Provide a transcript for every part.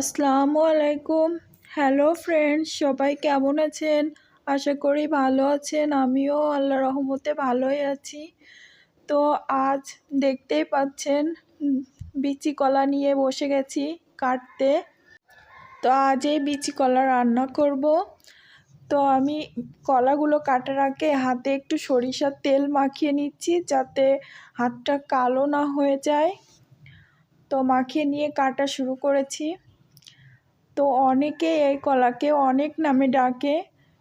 আসসালামু আলাইকুম। Hello friends সবাই কেমন আছেন? আশা করি ভালো আছেন। আমিও আল্লাহ রহমতে ভালোই আছি। তো আজ দেখতেই পাচ্ছেন, বিচি কলা নিয়ে বসে গেছি কাটতে। তো আজ এই বিচি কলা রান্না করব। তো আমি কলাগুলো কাটার আগে হাতে একটু সরিষার তেল মাখিয়ে নিচ্ছি যাতে হাতটা কালো না হয়ে যায়। তো মাখিয়ে নিয়ে কাটা শুরু করেছি। তো অনেকে এই কলাকে অনেক নামে ডাকে।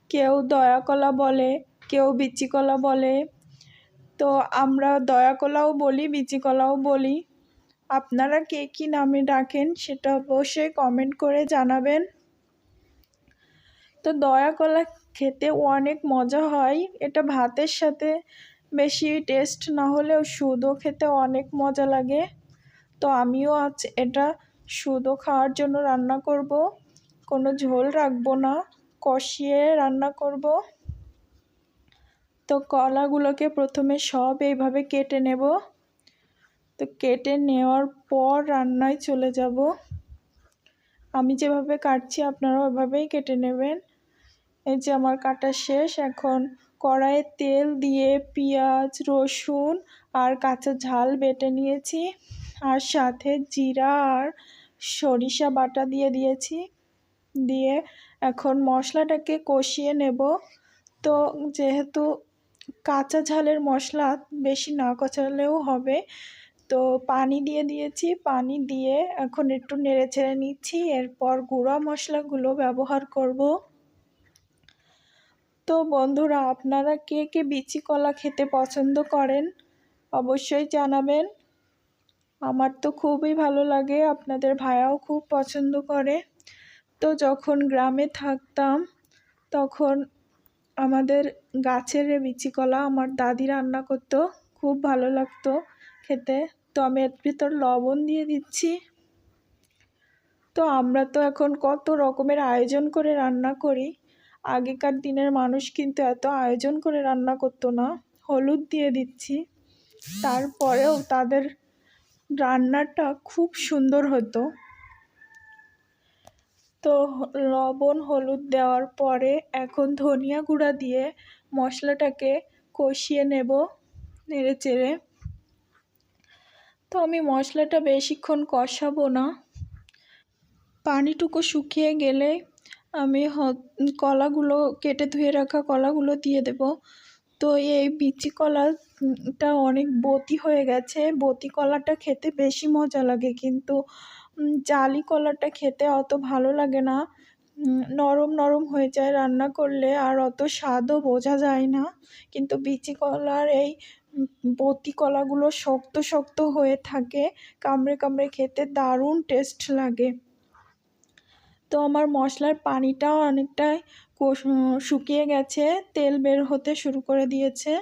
কেউ দয়া কলা বলে, কেউ বিচি কলা বলে। তো আমরা দয়া কলাও বলি, বিচি কলাও বলি। আপনারা কে কী নামে ডাকেন সেটা অবশ্যই কমেন্ট করে জানাবেন। তো দয়া কলা খেতে অনেক মজা হয়। এটা ভাতের সাথে বেশি টেস্ট না হলেও সুদও খেতে অনেক মজা লাগে। তো আমিও আজ এটা শুধু খাওয়ার জন্য রান্না করব? কোনো ঝোল রাখব না? কষিয়ে রান্না করব? তো কলাগুলোকে প্রথমে সব এইভাবে কেটে নেব। তো কেটে নেওয়ার পর রান্নায় চলে যাব। আমি যেভাবে কাটছি আপনারা ওইভাবেই কেটে নেবেন। এই যে আমার কাটা শেষ, এখন কড়াইয়ে তেল দিয়ে পেঁয়াজ, রসুন আর কাঁচা ঝাল বেটে নিয়েছি। আর সাথে জিরা আর সরিষা বাটা দিয়ে দিয়েছি। দিয়ে এখন মশলাটাকে কষিয়ে নেব। তো যেহেতু কাঁচা ঝালের মশলা বেশি না কষালেও হবে, তো পানি দিয়ে দিয়েছি। পানি দিয়ে এখন একটু নেড়ে ছেড়ে নিচ্ছি। এরপর গুঁড়া মশলাগুলো ব্যবহার করব। তো বন্ধুরা, আপনারা কে কে বিচি কলা খেতে পছন্দ করেন অবশ্যই জানাবেন। আমার তো খুবই ভালো লাগে, আপনাদের ভাইয়াও খুব পছন্দ করে। তো যখন গ্রামে থাকতাম, তখন আমাদের গাছের বিচি কলা আমার দাদি রান্না করতো, খুব ভালো লাগতো খেতে। তো আমি এর ভিতর লবণ দিয়ে দিচ্ছি। তো আমরা তো এখন কত রকমের আয়োজন করে রান্না করি। আগেকার দিনের মানুষ কিন্তু এত আয়োজন করে রান্না করতো না। হলুদ দিয়ে দিচ্ছি। তারপরেও তাদের রান্নাটা খুব সুন্দর হতো। তো লবণ, হলুদ দেওয়ার পরে এখন ধনিয়া গুঁড়া দিয়ে মশলাটাকে কষিয়ে নেব নেড়ে চেড়ে। তো আমি মশলাটা বেশিক্ষণ কষাবো না। পানিটুকু শুকিয়ে গেলে আমি কলাগুলো, কেটে ধুয়ে রাখা কলাগুলো দিয়ে দেব। তো এই বিচি কলাটা অনেক বতি হয়ে গেছে। বতি কলাটা খেতে বেশি মজা লাগে কিন্তু জালি কলাটা খেতে অত ভালো লাগে না। নরম নরম হয়ে যায় রান্না করলে আর অত স্বাদও বোঝা যায় না। কিন্তু বিচি কলার এই বতি কলাগুলো শক্ত শক্ত হয়ে থাকে, কামড়ে কামড়ে খেতে দারুণ টেস্ট লাগে। তো আমার মশলার পানিটাও অনেকটাই শুকিয়ে গেছে, তেল বের হতে শুরু করে দিয়েছে।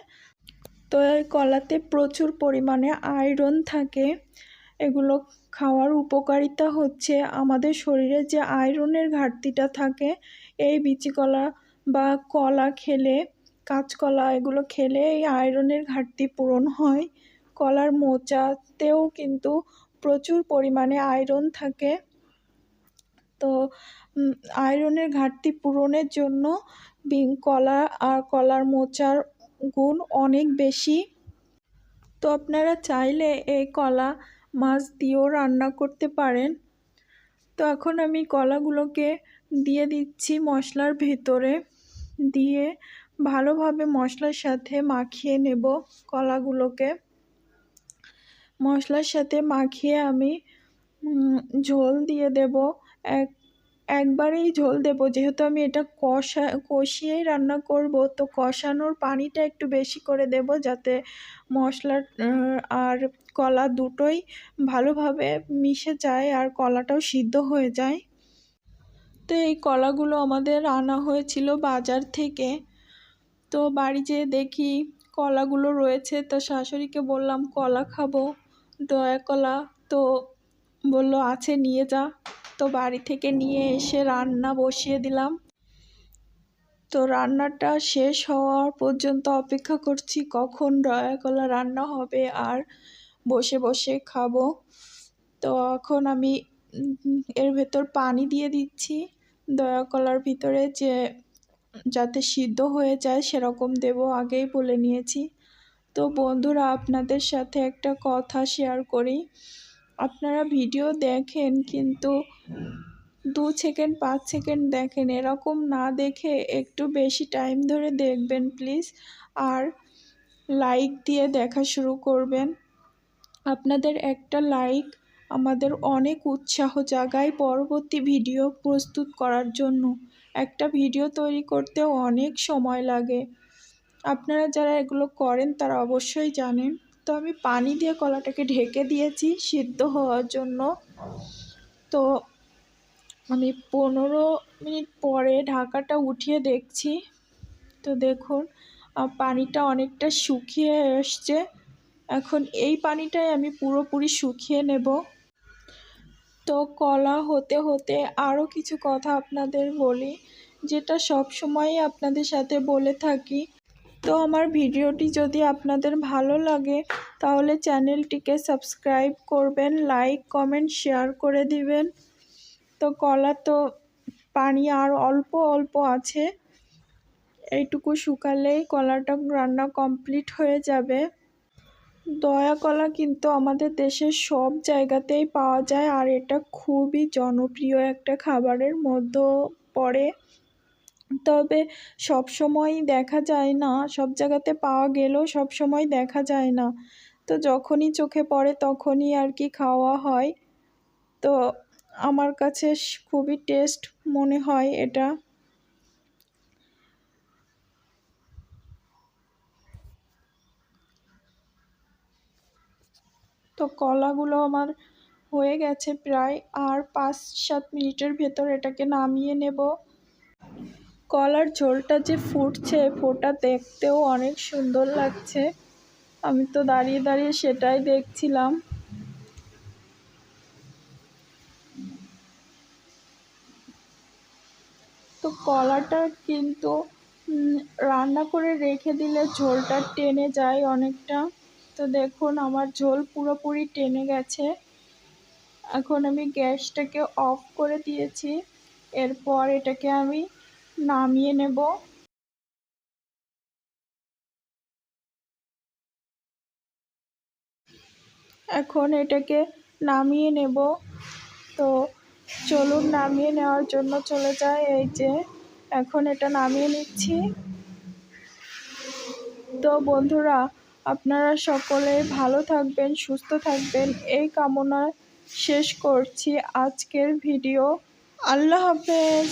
তো এই কলাতে প্রচুর পরিমাণে আয়রন থাকে। এগুলো খাওয়ার উপকারিতা হচ্ছে আমাদের শরীরে যে আয়রনের ঘাটতিটা থাকে, এই বিচি কলা বা কলা খেলে, কাঁচকলা এগুলো খেলে এই আয়রনের ঘাটতি পূরণ হয়। কলার মোচাতেও কিন্তু প্রচুর পরিমাণে আয়রন থাকে। তো আয়রনের ঘাটতি পূরণের জন্য বিন কলা আর কলার মোচার গুণ অনেক বেশি। তো আপনারা চাইলে এই কলা মাছ দিয়েও রান্না করতে পারেন। তো এখন আমি কলাগুলোকে দিয়ে দিচ্ছি মশলার ভেতরে। দিয়ে ভালোভাবে মশলার সাথে মাখিয়ে নেব কলাগুলোকে। মশলার সাথে মাখিয়ে আমি ঝোল দিয়ে দেব। এক, একবারেই ঝোল দেবো। যেহেতু আমি এটা কষা, কষিয়েই রান্না করব, তো কষানোর পানিটা একটু বেশি করে দেব যাতে মশলা আর কলা দুটোই ভালোভাবে মিশে যায় আর কলাটাও সিদ্ধ হয়ে যায়। তো এই কলাগুলো আমাদের আনা হয়েছিল বাজার থেকে। তো বাড়ি যেয়ে দেখি কলাগুলো রয়েছে, তো শাশুড়িকে বললাম, কলা খাব, দয়া কলা। তো বলল, আছে, নিয়ে যা। তো বাড়ি থেকে নিয়ে এসে রান্না বসিয়ে দিলাম। তো রান্নাটা শেষ হওয়ার পর্যন্ত অপেক্ষা করছি কখন দয়া কলা রান্না হবে আর বসে বসে খাব। তো এখন আমি এর ভেতর পানি দিয়ে দিচ্ছি। দয়া কলার ভিতরে যে যাতে সিদ্ধ হয়ে যায় সেরকম দেব আগেই বলে নিয়েছি। তো বন্ধুরা, আপনাদের সাথে একটা কথা শেয়ার করি। আপনারা ভিডিও দেখেন কিন্তু দু সেকেন্ড, পাঁচ সেকেন্ড দেখেন, এরকম না দেখে একটু বেশি টাইম ধরে দেখবেন প্লিজ আর লাইক দিয়ে দেখা শুরু করবেন। আপনাদের একটা লাইক আমাদের অনেক উৎসাহ জাগায় পরবর্তী ভিডিও প্রস্তুত করার জন্য। একটা ভিডিও তৈরি করতে অনেক সময় লাগে। আপনারা যারা এগুলো করেন তারা অবশ্যই জানেন। তো আমি পানি দিয়ে কলাটাকে ঢেকে দিয়েছি সিদ্ধ হওয়ার জন্য। তো আমি পনেরো মিনিট পরে ঢাকাটা উঠিয়ে দেখছি। তো দেখুন পানিটা অনেকটা শুকিয়ে এসছে। এখন এই পানিটাই আমি পুরোপুরি শুকিয়ে নেব। তো কলা হতে হতে আরও কিছু কথা আপনাদের বলি, যেটা সব সময়ই আপনাদের সাথে বলে থাকি। তো আমার ভিডিওটি যদি আপনাদের ভালো লাগে, তাহলে চ্যানেলটিকে সাবস্ক্রাইব করবেন, লাইক, কমেন্ট, শেয়ার করে দিবেন। তো কলা তো পানি আর অল্প অল্প আছে। এইটুকু শুকালেই কলাটা রান্না কমপ্লিট হয়ে যাবে। দয়া কলা কিন্তু আমাদের দেশের সব জায়গাতেই পাওয়া যায়, আর এটা খুবই জনপ্রিয় একটা খাবারের মধ্যে পড়ে। তবে সব সময় দেখা যায় না, সব জায়গাতে পাওয়া গেলেও সব সময় দেখা যায় না। তো যখনই চোখে পড়ে তখনই আর কি খাওয়া হয়। তো আমার কাছে খুবই টেস্ট মনে হয় এটা। তো কলাগুলো আমার হয়ে গেছে প্রায়, আর পাঁচ সাত মিনিটের ভেতর এটাকে নামিয়ে নেব। কলার ঝোলটা যে ফুটছে, ফোটা দেখতেও অনেক সুন্দর লাগছে। আমি তো দাঁড়িয়ে দাঁড়িয়ে সেটাই দেখছিলাম। তো কলাটা কিন্তু রান্না করে রেখে দিলে ঝোলটা টেনে যায় অনেকটা। তো দেখুন, আমার ঝোল পুরোপুরি টেনে গেছে। এখন আমি গ্যাসটাকে অফ করে দিয়েছি। এরপর এটাকে আমি নামিয়ে নেব। এখন এটাকে নামিয়ে নেব। তো চলুন, নামিয়ে নেওয়ার জন্য চলে যায় এই যে, এখন এটা নামিয়ে নিচ্ছি। তো বন্ধুরা, আপনারা সকলে ভালো থাকবেন, সুস্থ থাকবেন। এই কামনা শেষ করছি আজকের ভিডিও। আল্লাহ হাফেজ।